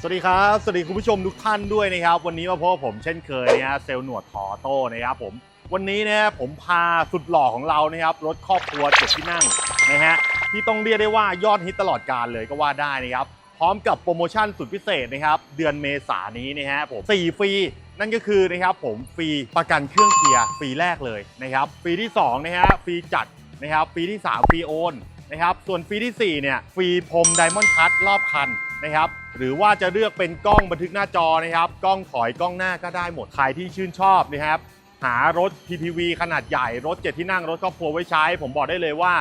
สวัสดีครับ สวัสดีคุณผู้ชมทุกท่านด้วยนะครับ วันนี้มาพบกับผมเช่นเคยนะฮะเซลล์หนวดทอโต้นะครับผม วันนี้นะฮะผมพาสุดหล่อของเรานะครับรถครอบครัวเจ็ดที่นั่งนะฮะที่ต้องเรียกได้ว่ายอดฮิตตลอดการเลยก็ว่าได้นะครับ พร้อมกับโปรโมชั่นสุดพิเศษนะครับเดือนเมษายนนี้นะฮะผม4ฟรีนั่นก็คือนะครับผมฟรีประกันเครื่องเกียร์ฟรีแรกเลยนะครับฟรีที่2นะฮะฟรีจัดนะครับฟรีที่3ฟรีโอนนะครับส่วนฟรีทีสี่4เนี่ยฟรีพรมไดมอนด์คัตรอบคันนะครับ หรือว่าจะเลือกเป็นกล้องบันทึกหน้าจอนะครับกล้องถอยกล้องหน้าก็ได้หมดใครที่ชื่นชอบนะครับหารถ PPV ขนาดใหญ่รถเจ็ดที่นั่งรถครอบครัวไว้ใช้ ผมบอกได้เลยว่า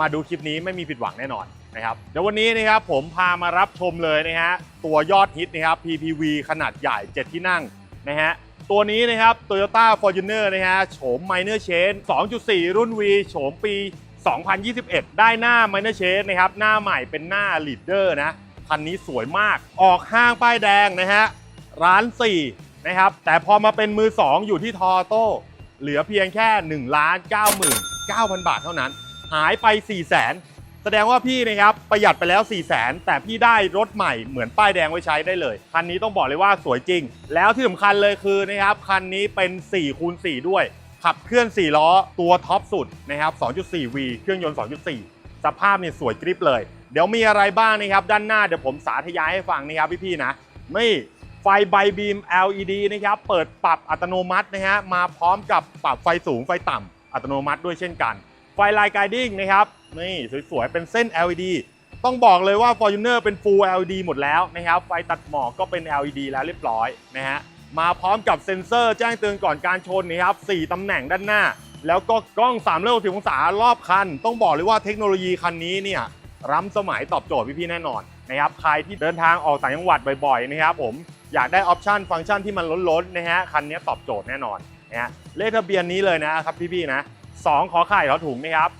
มาดูคลิปนี้ไม่มีผิดหวังแน่นอนนะครับเดี๋ยววันนี้นะครับผมพามารับชมเลยนะฮะตัวยอดฮิตนะครับ PPV ขนาดใหญ่7ที่นั่งนะฮะตัวนี้นะครับ Toyota Fortuner นะฮะโฉม Minor Change 2.4 รุ่น V โฉมปี 2021 ได้หน้า Minor Change นะครับหน้าใหม่เป็นหน้า Leader นะ คันนี้สวยมาก ออกห้างป้ายแดงนะฮะ ร้าน 4 นะครับ แต่พอมาเป็นมือ 2 อยู่ที่ทอโต้ เหลือเพียงแค่1ล้าน99,000 บาทเท่านั้น หายไป 4 0 0 0 0 0แสดงว่าพี่นะครับประหยัดไปแล้ว 4 0 0 0 0 0 แต่พี่ได้รถใหม่เหมือนป้ายแดงไว้ใช้ได้เลย คันนี้ต้องบอกเลยว่าสวยจริง แล้วที่สำคัญเลยคือนะครับคันนี้เป็น4คูณ4ด้วย ขับเคลื่อน 4 ล้อตัวท็อปสุดนะครับ 2.4V เครื่องยนต์ 2.4 สภาพเนี่ยสวยกริบเลย เดี๋ยวมีอะไรบ้างนะครับ ด้านหน้าเดี๋ยวผมสาธยายให้ฟังนะครับพี่ๆนะนี่ไฟไบบีม LED นะครับ เปิดปรับอัตโนมัตินะฮะมาพร้อมกับปรับไฟสูงไฟต่ำอัตโนมัติด้วยเช่นกัน ไฟไลน์ไกดิ้งนะครับนี่สวยๆ เป็นเส้น LED ต้องบอกเลยว่า Fortuner เป็น Full LED หมดแล้วนะครับ ไฟตัดหมอกก็เป็น LED แล้วเรียบร้อยนะฮะมาพร้อมกับเซ็นเซอร์แจ้งเตือนก่อนการชนนะครับ4ตำแหน่งด้านหน้า แล้วก็กล้อง3 6 0องศารอบคัน ต้องบอกเลยว่าเทคโนโลยีคันนี้เนี่ย ล้ำสมัยตอบโจทย์พี่ๆแน่นอนนะครับใครที่เดินทางออกต่างจังหวัดบ่อยๆนะครับผมอยากได้ออปชันฟังก์ชันที่มันล้นๆนะฮะคันนี้ตอบโจทย์แน่นอนนะฮะเลขทะเบียนนี้เลยนะครับพี่ๆนะ2ขอไข่ทอถุงนะครับ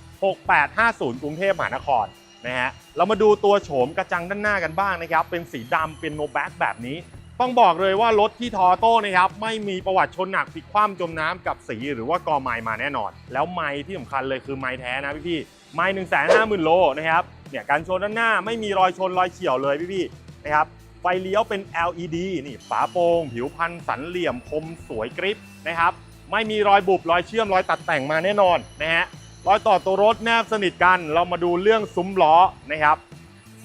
6850 กรุงเทพมหานครนะฮะเรามาดูตัวโฉมกระจังด้านหน้ากันบ้างนะครับเป็นสีดำเป็นโนแบ็กแบบนี้ต้องบอกเลยว่ารถที่ทอโต้นะครับไม่มีประวัติชนหนักพลิกคว่ำจมน้ำกับสีหรือว่ากอไม้มาแน่นอน แล้วไม้ที่สำคัญเลยคือไม้แท้นะพี่ๆไม้หนึ่งแสนห้าหมื่นโลนะครับ เนี่ยการชนด้านหน้าไม่มีรอยชนรอยเฉี่ยวเลยพี่ๆนะครับไฟเลี้ยวเป็น LED นี่ฝาโปร่งผิวพันสันเหลี่ยมคมสวยกริปนะครับไม่มีรอยบุบรอยเชื่อมรอยตัดแต่งมาแน่นอนนะฮะรอยต่อตัวรถแนบสนิทกัน เรามาดูเรื่องซุ้มล้อนะครับ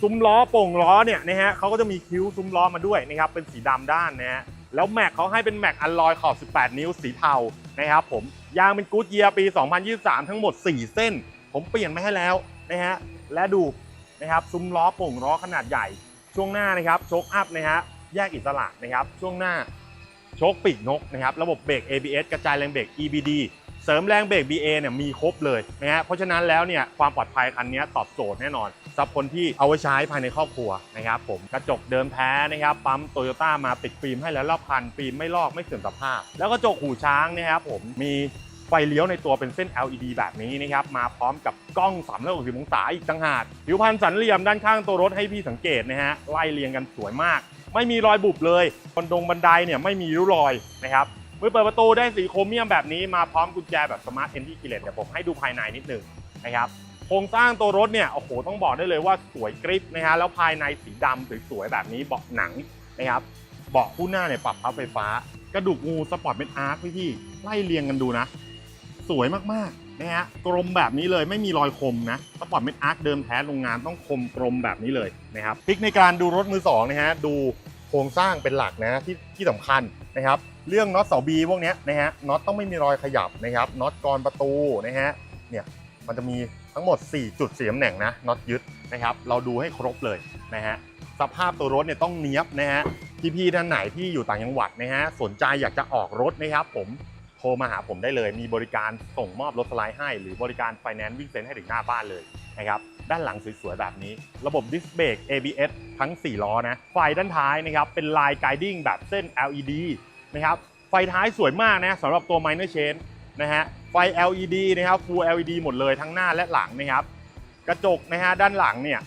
ซุ้มล้อโป่งล้อเนี่ยนะฮะเขาก็จะมีคิ้วซุ้มล้อมาด้วยนะครับเป็นสีดำด้านนะฮะแล้วแม็กเขาให้เป็นแม็กอัลลอยขอบ 18 นิ้วสีเทานะครับผมยางเป็นกู๊ดเยียร์ปี 2023 ทั้งหมด 4 เส้น ผมเปลี่ยนมาให้แล้วนะฮะ และดูนะครับซุ้มล้อโป่งล้อขนาดใหญ่ ช่วงหน้านะครับโชคอัพนะฮะแยกอิสระนะครับ ช่วงหน้าโชคปีกนกนะครับ ระบบเบรก ABS กระจายแรงเบรก EBD เสริมแรงเบรก BA เนี่ยมีครบเลยนะฮะเพราะฉะนั้นแล้วเนี่ยความปลอดภัยคันนี้ตอบโจทย์แน่นอนสำหรับคนที่เอาไว้ใช้ภายในครอบครัวนะครับผมกระจกเดิมแท้นะครับปั๊มโตโยต้ามาติดฟิล์มให้แล้วรอบคันฟิล์มไม่ลอกไม่เสื่อมสภาพ แล้วกระจกหูช้างนะครับผมมี ไฟเลี้ยวในตัวเป็นเส้น LED แบบนี้นะครับ มาพร้อมกับกล้อง360องศาอีกต่างหากผิวพันสันเหลี่ยมด้านข้างตัวรถให้พี่สังเกตนะฮะไล่เรียงกันสวยมาก ไม่มีรอยบุบเลยบนดงบันไดเนี่ยไม่มีริ้วรอยนะครับมือเปิดประตูได้สีโครเมียมแบบนี้มาพร้อมกุญแจแบบสมาร์ทเอนที่กิเลสเดี๋ยวผมให้ดูภายในนิดหนึ่งนะครับโครงสร้างตัวรถเนี่ยโอ้โหต้องบอกได้เลยว่าสวยกริปนะฮะแล้วภายในสีดำสวยๆแบบนี้เบาะหนังนะครับเบาะคู่หน้าเนี่ยปรับพับไฟฟ้ากระดูกงูสปอร์ตเป็นอาร์คพี่ๆไล่เรียงกันดูนะ สวยมากๆนะฮะกลมแบบนี้เลยไม่มีรอยคมนะสปอร์ตเป็นอาร์คเดิมแท้โรงงานต้องคมกลมแบบนี้เลยนะครับพิกในการดูรถมือสองนะฮะดูโครงสร้างเป็นหลักนะที่ที่สำคัญนะครับเรื่องน็อตเสาบีพวกนี้นะฮะน็อตต้องไม่มีรอยขยับนะครับน็อตกรอนประตูนะฮะเนี่ยมันจะมีทั้งหมด 4 จุดเสียมแหน่งนะน็อตยึดนะครับเราดูให้ครบเลยนะฮะสภาพตัวรถเนี่ยต้องเนี้ยบนะฮะพี่ๆท่านไหนที่อยู่ต่างจังหวัดนะฮะสนใจอยากจะออกรถนะครับผม โทรมาหาผมได้เลย มีบริการส่งมอบรถสไลด์ให้ หรือบริการไฟแนนซ์วิ่งเซ็นให้ถึงหน้าบ้านเลยนะครับด้านหลังสวยๆแบบนี้ ระบบดิสเบรก ABS ทั้ง 4 ล้อนะ ไฟด้านท้ายนะครับเป็นลายไกดิ้งแบบเส้น LED นะครับไฟท้ายสวยมากนะสำหรับตัว Minor Change นะฮะไฟ LED นะครับ Full LED หมดเลยทั้งหน้าและหลังนะครับกระจกนะฮะด้านหลังเนี่ย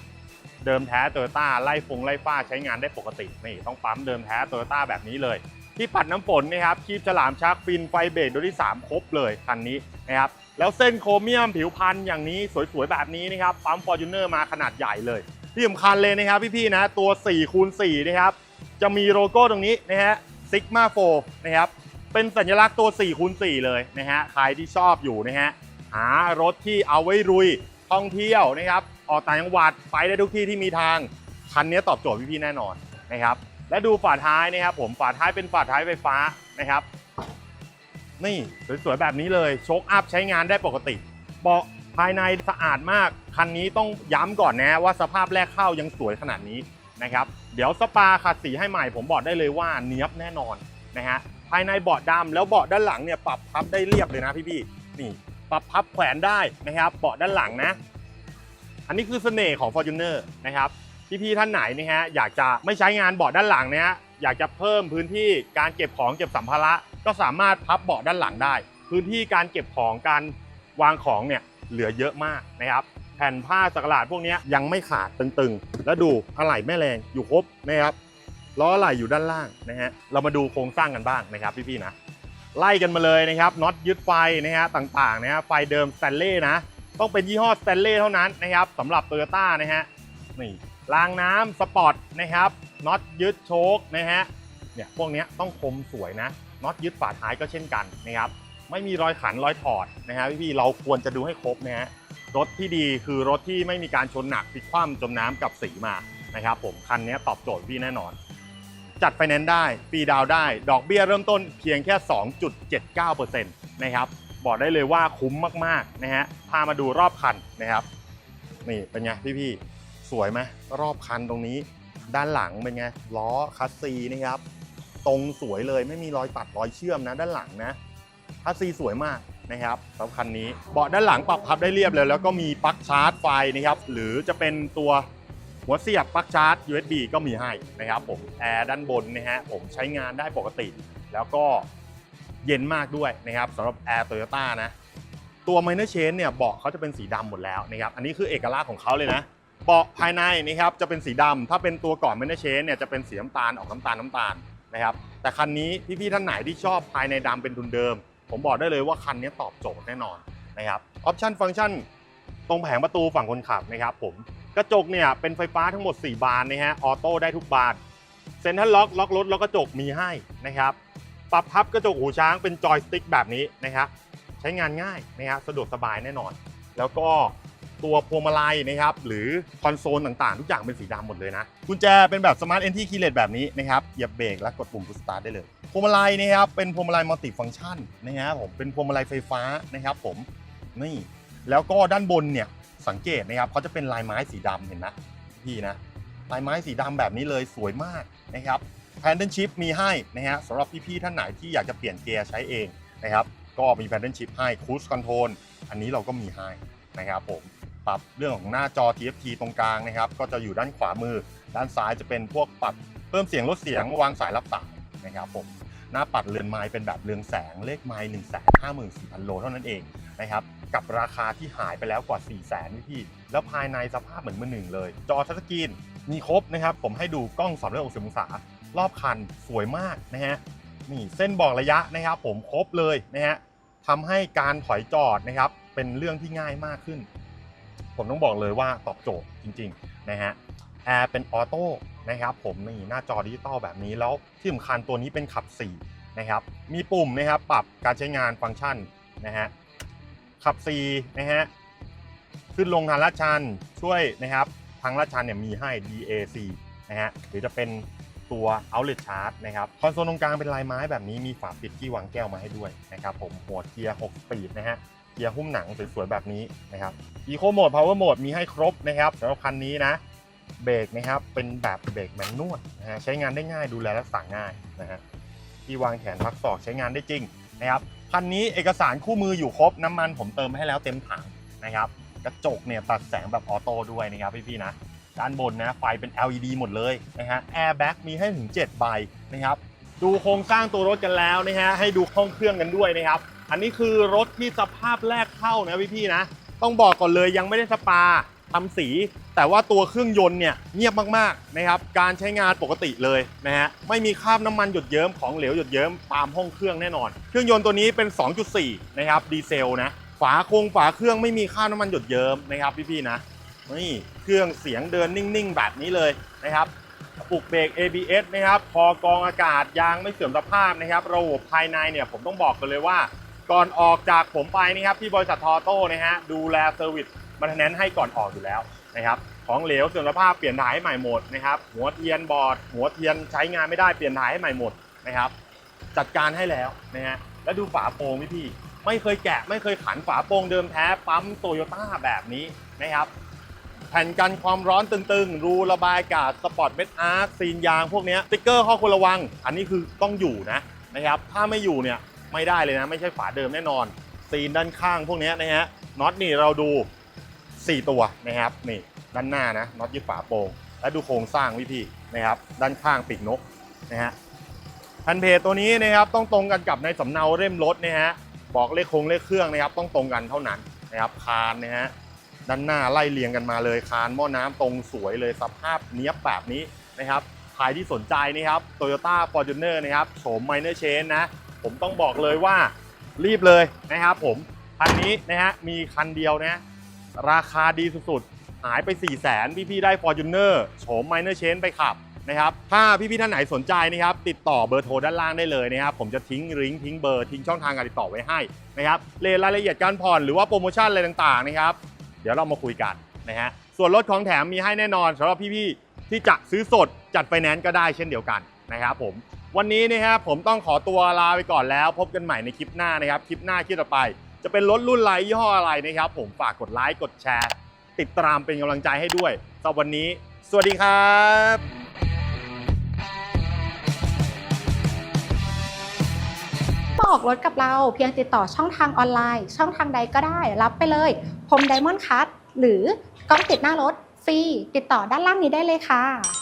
เดิมแท้โตโยต้าไล่ฟงไล่ฟ้าใช้งานได้ปกตินี่ต้องปั๊มเดิมแท้โตโยต้าแบบนี้เลย ที่ปัดน้ำฝนนะครับคีบฉลามชักฟินไฟเบรกโดยที่ 3 ครบเลยคันนี้นะครับแล้วเส้นโครเมียมผิวพันธุ์อย่างนี้สวยๆ แบบนี้นะครับปั๊มฟอร์จูเนอร์มาขนาดใหญ่เลย ที่สำคัญเลยนะครับพี่ๆนะตัว4คูณ4นะครับจะมีโลโก้ตรงนี้นะฮะ Sigma 4นะครับเป็นสัญลักษณ์ตัว4คูณ4เลยนะฮะใครที่ชอบอยู่นะฮะหารถที่เอาไว้รุยท่องเที่ยวนะครับออกต่างจังหวัดไปได้ทุกที่ที่มีทางคันนี้ตอบโจทย์พี่ๆแน่นอนนะครับ และดูฝาท้ายนะครับผมฝาท้ายเป็นฝาท้ายไฟฟ้านะครับ นี่สวยๆแบบนี้เลยโชคอัพใช้งานได้ปกติเบาะภายในสะอาดมาก คันนี้ต้องย้ำก่อนนะว่าสภาพแรกเข้ายังสวยขนาดนี้นะครับ เดี๋ยวสปาขัดสีให้ใหม่ผมบอกได้เลยว่าเนี้ยบแน่นอนนะฮะภายในเบาะดำแล้วเบาะด้านหลังเนี่ยปรับพับได้เรียบเลยนะพี่ๆนี่ปรับพับแขวนได้นะครับเบาะด้านหลังนะ อันนี้คือเสน่ห์ของ Fortuner นะครับ พี่ๆท่านไหนนะฮะอยากจะไม่ใช้งานเบาะด้านหลังเนี่ยอยากจะเพิ่มพื้นที่การเก็บของเก็บสัมภาระก็สามารถพับเบาะด้านหลังได้ พื้นที่การเก็บของการวางของเนี่ยเหลือเยอะมากนะครับแผ่นผ้าสักหลาดพวกนี้ยยังไม่ขาดตึงๆ แล้วดูอะไหล่แม่แรงอยู่ครบนะครับล้ออะไหล่อยู่ด้านล่างนะฮะเรามาดูโครงสร้างกันบ้างนะครับพี่ๆนะไล่กันมาเลยนะครับน็อตยึดไฟนะฮะต่างๆนะฮะไฟเดิมสแตนเล่นะต้องเป็นยี่ห้อสแตนเล่เท่านั้นนะครับสำหรับโตโยต้านะฮะนี่ รางน้ำสปอร์ตนะครับน็อตยึดโชคนะฮะเนี่ยพวกนี้ต้องคมสวยนะน็อตยึดฝาท้ายก็เช่นกันนะครับไม่มีรอยขันรอยถอดนะฮะพี่ๆเราควรจะดูให้ครบนะฮะรถที่ดีคือรถที่ไม่มีการชนหนักพลิกคว่ำจมน้ำกับสีมานะครับผมคันนี้ตอบโจทย์พี่แน่นอน จัดไฟแนนซ์ได้ฟรีดาวได้ ดอกเบี้ยเริ่มต้นเพียงแค่ 2.79%นะครับบอกได้เลยว่าคุ้มมากๆนะฮะพามาดูรอบคันนะครับนี่เป็นไงพี่ๆ สวยไหมรอบคันตรงนี้ ด้านหลังเป็นไงล้อคัสซีนะครับ ตรงสวยเลยไม่มีรอยตัดรอยเชื่อมนะด้านหลังนะคัสซีสวยมากนะครับสำหรับคันนี้เบาะด้านหลังปรับพับได้เรียบเลยแล้วก็มีปลั๊กชาร์จไฟนะครับ หรือจะเป็นตัวหัวเสียบปลั๊กชาร์จ USB ก็มีให้นะครับผมแอร์ด้านบนนะฮะผมใช้งานได้ปกติ แล้วก็เย็นมากด้วยนะครับสำหรับแอร์โตโยต้านะตัว Minor Change เนี่ยเบาะเขาจะเป็นสีดำหมดแล้วนะครับอันนี้คือเอกลักษณ์ของเขาเลยนะ เบาะภายในนะครับจะเป็นสีดำถ้าเป็นตัวก่อน Minor Change เนี่ยจะเป็นสีน้ำตาลออกน้ำตาลน้ำตาลนะครับแต่คันนี้พี่ๆท่านไหนที่ชอบภายในดำเป็นทุนเดิม ผมบอกได้เลยว่าคันนี้ตอบโจทย์แน่นอนนะครับออปชั่นฟังก์ชันตรงแผงประตูฝั่งคนขับนะครับผมกระจกเนี่ยเป็นไฟฟ้าทั้งหมด 4 บานนะฮะออโต้ได้ทุกบานเซ็นทรัลล็อกล็อกรถแล้วกระจกมีให้นะครับปรับพับกระจกหูช้างเป็นจอยสติ๊กแบบนี้นะครับใช้งานง่ายนะครับสะดวกสบายแน่นอน แล้วก็ ตัวพวงมาลัยนะครับหรือคอนโซลต่างๆ ทุกอย่างเป็นสีดำหมดเลยนะกุญแจเป็นแบบสมาร์ทเอนทีคีเลตแบบนี้นะครับเหยียบเบรกและกดปุ่มพุสตาร์ได้เลยพวงมาลัยนะครับเป็นพวงมาลัยมัลติฟังก์ชันนะครับผมเป็นพวงมาลัยไฟฟ้านะครับผมนี่แล้วก็ด้านบนเนี่ยสังเกตนะครับเขาจะเป็นลายไม้สีดำเห็นไหมพี่นะลายไม้สีดำแบบนี้เลยสวยมากนะครับแพนเดิลชิพมีให้นะฮะสำหรับพี่ๆท่านไหนที่อยากจะเปลี่ยนเกียร์ใช้เองนะครับก็มีแพนเดิลชิพให้คูสคอนโทรลอันนี้เราก็มีให้นะครับผม ปรับเรื่องของหน้าจอ TFT ตรงกลางนะครับ ก็จะอยู่ด้านขวามือ ด้านซ้ายจะเป็นพวกปรับเพิ่มเสียงลดเสียงวางสายรับสายนะครับผมหน้าปัดเรือนไม้เป็นแบบเรืองแสงเลขไม้หนึ่งแสนห้าหมื่นสี่พันโลเท่านั้นเองนะครับกับราคาที่หายไปแล้วกว่า 4 0 0แสนพี่ แล้วภายในสภาพเหมือนมือหนึ่งเลย จอทัชสกรีนมีครบนะครับ ผมให้ดูกล้อง360องศารอบคันสวยมากนะฮะนี่เส้นบอกระยะนะครับ ผมครบเลยนะฮะทำให้การถอยจอดนะครับเป็นเรื่องที่ง่ายมากขึ้น ผมต้องบอกเลยว่าตอบโจทย์จริงๆนะฮะแอร์เป็นออโต้นะครับผมนี่หน้าจอดิจิตอลแบบนี้แล้วที่สำคัญตัวนี้เป็นขับ4นะครับมีปุ่มนะครับปรับการใช้งานฟังก์ชันนะฮะขับ4นะฮะขึ้นลงทางลาดชันช่วยนะครับทางลาดชันเนี่ยมีให้ DAC นะฮะหรือจะเป็นตัว outlet charge นะครับคอนโซลตรงกลางเป็นลายไม้แบบนี้มีฝาปิดที่วางแก้วมาให้ด้วยนะครับผมหัวเกียร์6สปีดนะฮะ เกียร์หุ้มหนังสวยๆแบบนี้นะครับ Eco Mode Power Mode มีให้ครบนะครับสำหรับคันนี้นะเบรกนะครับเป็นแบบเบรกแมนนวลนะฮะใช้งานได้ง่ายดูแลรักษาง่ายนะฮะที่วางแขนพักศอกใช้งานได้จริงนะครับคันนี้เอกสารคู่มืออยู่ครบน้ำมันผมเติมให้แล้วเต็มถังนะครับกระจกเนี่ยตัดแสงแบบออโต้ด้วยนะครับพี่ๆนะด้านบนนะไฟเป็น LED หมดเลยนะฮะแอร์แบ็กมีให้ถึง 7 ใบนะครับดูโครงสร้างตัวรถกันแล้วนะฮะให้ดูห้องเครื่องกันด้วยนะครับ อันนี้คือรถที่สภาพแรกเข้านะพี่ๆนะ ต้องบอกก่อนเลยยังไม่ได้สปาทำสี แต่ว่าตัวเครื่องยนต์เนี่ยเงียบมากๆนะครับ การใช้งานปกติเลยนะฮะ ไม่มีคราบน้ำมันหยดเยิ้มของเหลวหยดเยิ้มตามห้องเครื่องแน่นอน เครื่องยนต์ตัวนี้เป็น 2.4 นะครับดีเซลนะ ฝาโครงฝาเครื่องไม่มีคราบน้ำมันหยดเยิ้มนะครับพี่ๆนะ นี่เครื่องเสียงเดินนิ่งๆ แบบนี้เลยนะครับปลุกเบรก ABS นะครับคอกองอากาศยางไม่เสื่อมสภาพนะครับ ระบบภายในเนี่ยผมต้องบอกกันเลยว่า ก่อนออกจากผมไปนะครับที่บริษัททอโต้นะฮะดูแลเซอร์วิสมันแนนให้ก่อนออกอยู่แล้วนะครับของเหลวเสื่อมสภาพเปลี่ยนถ่ายให้ใหม่หมดนะครับหัวเทียนบอร์ดหัวเทียนใช้งานไม่ได้เปลี่ยนถ่ายให้ใหม่หมดนะครับจัดการให้แล้วนะฮะแล้วดูฝาโปร่งพี่พี่ไม่เคยแกะไม่เคยขันฝาโปร่งเดิมแท้ปั๊มโตโยต้าแบบนี้นะครับแผ่นกันความร้อนตึงๆ รูระบายอากาศสปอร์ตเม็ดอาร์ซีนยางพวกนี้สติ๊กเกอร์ข้อควรระวัง อันนี้คือต้องอยู่นะนะครับถ้าไม่อยู่เนี่ย ไม่ได้เลยนะ ไม่ใช่ฝาเดิมแน่นอน ซีนด้านข้างพวกนี้นะฮะน็อตนี่เราดู 4 ตัวนะครับนี่ด้านหน้านะน็อตยึดฝาโปร่งและดูโครงสร้างพี่พี่นะครับ ด้านข้างปีกนกนะฮะแผ่นเพจตัวนี้นะครับต้องตรงกันกับในสำเนาเล่มรถนะฮะบอกเลขโครงเลขเครื่องนะครับต้องตรงกันเท่านั้นนะครับคานนะฮะด้านหน้าไล่เรียงกันมาเลยคานหม้อน้ำตรงสวยเลยสภาพเนี้ยบแบบนี้นะครับใครที่สนใจนะครับ Toyota Fortuner นะครับโฉม Minor Change นะ ผมต้องบอกเลยว่ารีบเลยนะครับผมคันนี้นะฮะมีคันเดียวนะราคาดีสุดๆ หายไป 4 0 0 0 0 0พี่ๆได้ Fortuner โฉม Minor Change ไปขับนะครับถ้าพี่ๆท่านไหนสนใจนะครับติดต่อเบอร์โทรด้านล่างได้เลยนะครับผมจะทิ้งลิงก์ทิ้งเบอร์ทิ้งช่องทางการติดต่อไว้ให้นะครับเรรายละเอียดการผ่อนหรือว่าโปรโมชั่นอะไรต่างๆนะครับเดี๋ยวเรามาคุยกันนะฮะส่วนลดของแถมมีให้แน่นอนสำหรับพี่ๆที่จะซื้อสดจัดไฟแนนซ์ก็ได้เช่นเดียวกันนะครับผม วันนี้นะครับผมต้องขอตัวลาไปก่อนแล้ว พบกันใหม่ในคลิปหน้านะครับ คลิปหน้าคลิปต่อไป จะเป็นรถรุ่นไรยี่ห้ออะไรนะครับ ผมฝากกดไลค์กดแชร์ ติดตามเป็นกำลังใจให้ด้วยสำหรับวันนี้ สวัสดีครับมาออกรถกับเราเพียงติดต่อช่องทางออนไลน์ ช่องทางใดก็ได้ รับไปเลยพรมไดมอนด์คัตหรือกล้องติดหน้ารถฟรีติดต่อด้านล่างนี้ได้เลยค่ะ